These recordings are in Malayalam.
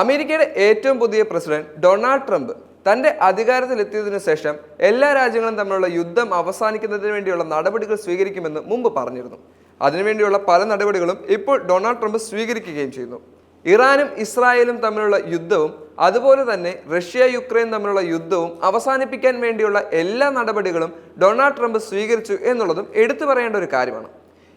അമേരിക്കയുടെ ഏറ്റവും പുതിയ പ്രസിഡന്റ് ഡൊണാൾഡ് ട്രംപ് തന്റെ അധികാരത്തിലെത്തിയതിനു ശേഷം എല്ലാ രാജ്യങ്ങളും തമ്മിലുള്ള യുദ്ധം അവസാനിക്കുന്നതിന് വേണ്ടിയുള്ള നടപടികൾ സ്വീകരിക്കുമെന്ന് മുമ്പ് പറഞ്ഞിരുന്നു. അതിനുവേണ്ടിയുള്ള പല നടപടികളും ഇപ്പോൾ ഡൊണാൾഡ് ട്രംപ് സ്വീകരിക്കുകയും ചെയ്യുന്നു. ഇറാനും ഇസ്രായേലും തമ്മിലുള്ള യുദ്ധവും അതുപോലെ തന്നെ റഷ്യ യുക്രൈൻ തമ്മിലുള്ള യുദ്ധവും അവസാനിപ്പിക്കാൻ വേണ്ടിയുള്ള എല്ലാ നടപടികളും ഡൊണാൾഡ് ട്രംപ് സ്വീകരിച്ചു എന്നുള്ളതും എടുത്തു പറയേണ്ട ഒരു കാര്യമാണ്.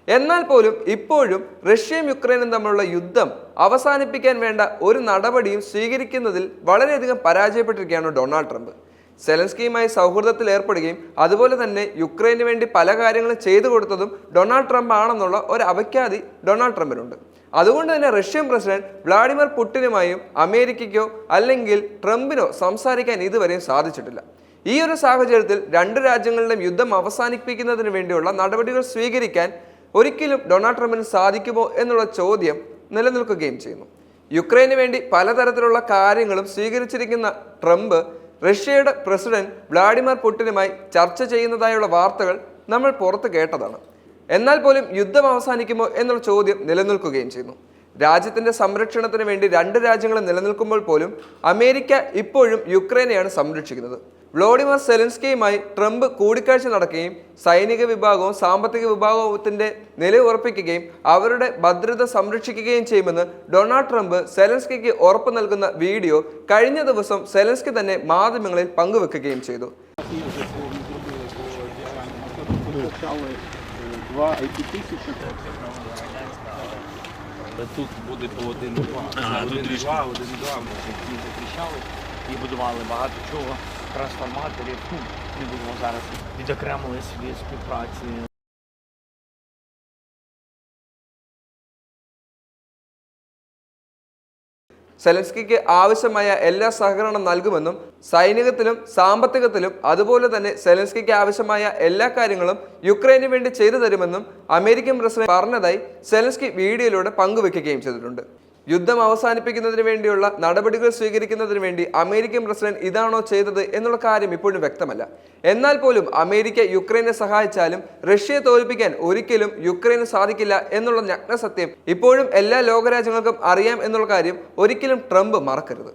എന്നാൽ പോലും ഇപ്പോഴും റഷ്യയും യുക്രൈനും തമ്മിലുള്ള യുദ്ധം അവസാനിപ്പിക്കാൻ വേണ്ട ഒരു നടപടിയും സ്വീകരിക്കുന്നതിൽ വളരെയധികം പരാജയപ്പെട്ടിരിക്കുകയാണ് ഡൊണാൾഡ് ട്രംപ്. സെലൻസ്കിയുമായി സൗഹൃദത്തിൽ ഏർപ്പെടുകയും അതുപോലെ തന്നെ യുക്രൈന് വേണ്ടി പല കാര്യങ്ങളും ചെയ്തു കൊടുത്തതും ഡൊണാൾഡ് ട്രംപ് ആണെന്നുള്ള ഒരു അവഖ്യാതി ഡൊണാൾഡ് ട്രംപിനുണ്ട്. അതുകൊണ്ട് തന്നെ റഷ്യൻ പ്രസിഡന്റ് വ്ളാഡിമിർ പുടിനുമായും അമേരിക്കയ്ക്കോ അല്ലെങ്കിൽ ട്രംപിനോ സംസാരിക്കാൻ ഇതുവരെയും സാധിച്ചിട്ടില്ല. ഈ ഒരു സാഹചര്യത്തിൽ രണ്ട് രാജ്യങ്ങളുടെയും യുദ്ധം അവസാനിപ്പിക്കുന്നതിന് വേണ്ടിയുള്ള നടപടികൾ സ്വീകരിക്കാൻ ഒരിക്കലും ഡൊണാൾഡ് ട്രംപിന് സാധിക്കുമോ എന്നുള്ള ചോദ്യം നിലനിൽക്കുകയും ചെയ്യുന്നു. യുക്രൈന് വേണ്ടി പലതരത്തിലുള്ള കാര്യങ്ങളും സ്വീകരിച്ചിരിക്കുന്ന ട്രംപ് റഷ്യയുടെ പ്രസിഡന്റ് വ്ളാഡിമിർ പുടിനുമായി ചർച്ച ചെയ്യുന്നതായുള്ള വാർത്തകൾ നമ്മൾ പുറത്ത് കേട്ടതാണ്. എന്നാൽ പോലും യുദ്ധം അവസാനിക്കുമോ എന്നുള്ള ചോദ്യം നിലനിൽക്കുകയും ചെയ്യുന്നു. രാജ്യത്തിന്റെ സംരക്ഷണത്തിന് വേണ്ടി രണ്ട് രാജ്യങ്ങൾ നിലനിൽക്കുമ്പോൾ പോലും അമേരിക്ക ഇപ്പോഴും യുക്രൈനെയാണ് സംരക്ഷിക്കുന്നത് വ്ളോഡിമർ സെലൻസ്കിയുമായി ട്രംപ് കൂടിക്കാഴ്ച നടക്കുകയും സൈനിക വിഭാഗവും സാമ്പത്തിക വിഭാഗത്തിന്റെ നില ഉറപ്പിക്കുകയും അവരുടെ ഭദ്രത സംരക്ഷിക്കുകയും ചെയ്യുമെന്ന് ഡൊണാൾഡ് ട്രംപ് സെലൻസ്കിക്ക് ഉറപ്പ് നൽകുന്ന വീഡിയോ കഴിഞ്ഞ ദിവസം സെലൻസ്കി തന്നെ മാധ്യമങ്ങളിൽ പങ്കുവെക്കുകയും ചെയ്തു Почали два IP тисячі. Тут буде по один-два. Один-два, один-два. Ми захищали і будували багато чого. Трансформаторів. Ну, не будемо зараз відокремили собі співпраці. സെലൻസ്കിക്ക് ആവശ്യമായ എല്ലാ സഹകരണം നൽകുമെന്നും സൈനികത്തിലും സാമ്പത്തികത്തിലും അതുപോലെ തന്നെ സെലൻസ്കിക്ക് ആവശ്യമായ എല്ലാ കാര്യങ്ങളും യുക്രൈന് വേണ്ടി ചെയ്തു തരുമെന്നും അമേരിക്കൻ പ്രസിഡന്റ് പറഞ്ഞതായി സെലൻസ്കി വീഡിയോയിലൂടെ പങ്കുവെക്കുകയും ചെയ്തിട്ടുണ്ട്. യുദ്ധം അവസാനിപ്പിക്കുന്നതിന് വേണ്ടിയുള്ള നടപടികൾ സ്വീകരിക്കുന്നതിന് വേണ്ടി അമേരിക്കൻ പ്രസിഡന്റ് ഇതാണോ ചെയ്തത് എന്നുള്ള കാര്യം ഇപ്പോഴും വ്യക്തമല്ല. എന്നാൽ പോലും അമേരിക്ക യുക്രൈനെ സഹായിച്ചാലും റഷ്യയെ തോൽപ്പിക്കാൻ ഒരിക്കലും യുക്രൈന് സാധിക്കില്ല എന്നുള്ള നഗ്നസത്യം ഇപ്പോഴും എല്ലാ ലോകരാജ്യങ്ങൾക്കും അറിയാം എന്നുള്ള കാര്യം ഒരിക്കലും ട്രംപ് മറക്കരുത്.